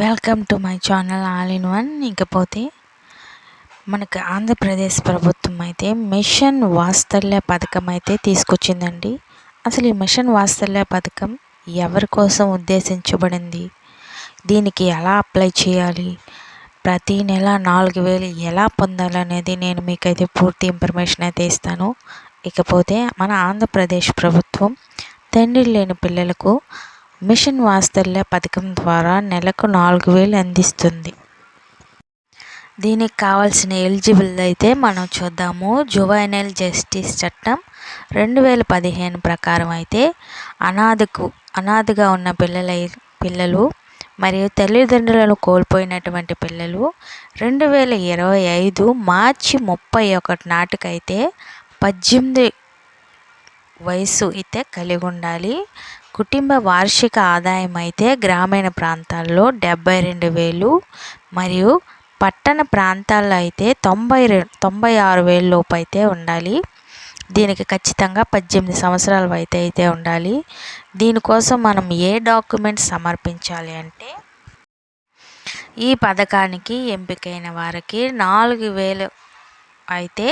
Welcome to my channel all in one ఇకపోతే మనకు ఆంధ్రప్రదేశ్ ప్రభుత్వం అయితే మిషన్ వాత్సల్య పథకం అయితే తీసుకొచ్చిందండి. అసలు ఈ మిషన్ వాత్సల్య పథకం ఎవరి కోసం ఉద్దేశించబడింది? దీనికి ఎలా అప్లై చేయాలి? ప్రతి నెల నాలుగు వేలు ఎలా పొందాలనేది నేను మీకైతే పూర్తి ఇన్ఫర్మేషన్ అయితే ఇస్తాను. ఇకపోతే మన ఆంధ్రప్రదేశ్ ప్రభుత్వం తండ్రి లేని పిల్లలకు మిషన్ వాత్సల్య పథకం ద్వారా నెలకు నాలుగు వేలు అందిస్తుంది. దీనికి కావాల్సిన ఎలిజిబుల్ అయితే మనం చూద్దాము. జువైనల్ జస్టిస్ చట్టం రెండు వేల పదిహేను ప్రకారం అయితే అనాథకు అనాథగా ఉన్న పిల్లల పిల్లలు మరియు తల్లిదండ్రులను కోల్పోయినటువంటి పిల్లలు రెండు వేల ఇరవై ఐదు మార్చి ముప్పై ఒకటి నాటికైతే పద్దెనిమిది వయసు అయితే కలిగి ఉండాలి. కుటుంబ వార్షిక ఆదాయం అయితే గ్రామీణ ప్రాంతాల్లో డెబ్బై రెండు వేలు మరియు పట్టణ ప్రాంతాల్లో అయితే తొంభై తొంభై ఆరు వేల లోపు అయితే ఉండాలి. దీనికి ఖచ్చితంగా పద్దెనిమిది సంవత్సరాల వయసు అయితే ఉండాలి. దీనికోసం మనం ఏ డాక్యుమెంట్స్ సమర్పించాలి అంటే ఈ పథకానికి ఎంపికైన వారికి నాలుగు వేలు అయితే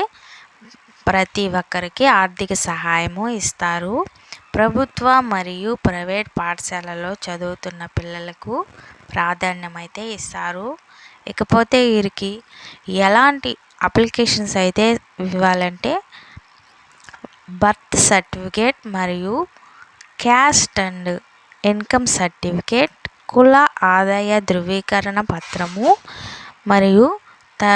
ప్రతి ఒక్కరికి ఆర్థిక సహాయము ఇస్తారు. ప్రభుత్వ మరియు ప్రైవేట్ పాఠశాలలో చదువుతున్న పిల్లలకు ప్రాధాన్యం అయితే ఇస్తారు. ఇకపోతే వీరికి ఎలాంటి అప్లికేషన్స్ అయితే ఇవ్వాలంటే బర్త్ సర్టిఫికేట్ మరియు క్యాస్ట్ అండ్ ఇన్కమ్ సర్టిఫికేట్ కుల ఆదాయ ధృవీకరణ పత్రము మరియు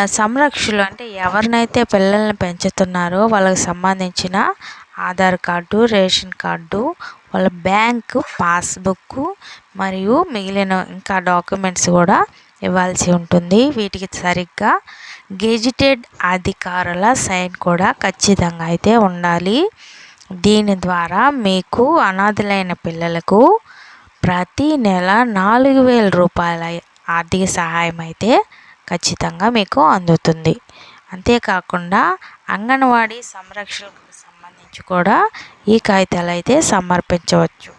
సంరక్షకులు అంటే ఎవరినైతే పిల్లల్ని పెంచుతున్నారో వాళ్ళకి సంబంధించిన ఆధార్ కార్డు రేషన్ కార్డు వాళ్ళ బ్యాంకు పాస్బుక్ మరియు మిగిలిన ఇంకా డాక్యుమెంట్స్ కూడా ఇవ్వాల్సి ఉంటుంది. వీటికి సరిగ్గా గెజిటెడ్ అధికారుల సైన్ కూడా ఖచ్చితంగా అయితే ఉండాలి. దీని ద్వారా మీకు అనాథలైన పిల్లలకు ప్రతి నెల నాలుగు వేల రూపాయల ఆర్థిక సహాయం అయితే ఖచ్చితంగా మీకు అందుతుంది. అంతేకాకుండా అంగన్వాడీ సంరక్షణకు సంబంధించి కూడా ఈ కాగితాలు అయితే సమర్పించవచ్చు.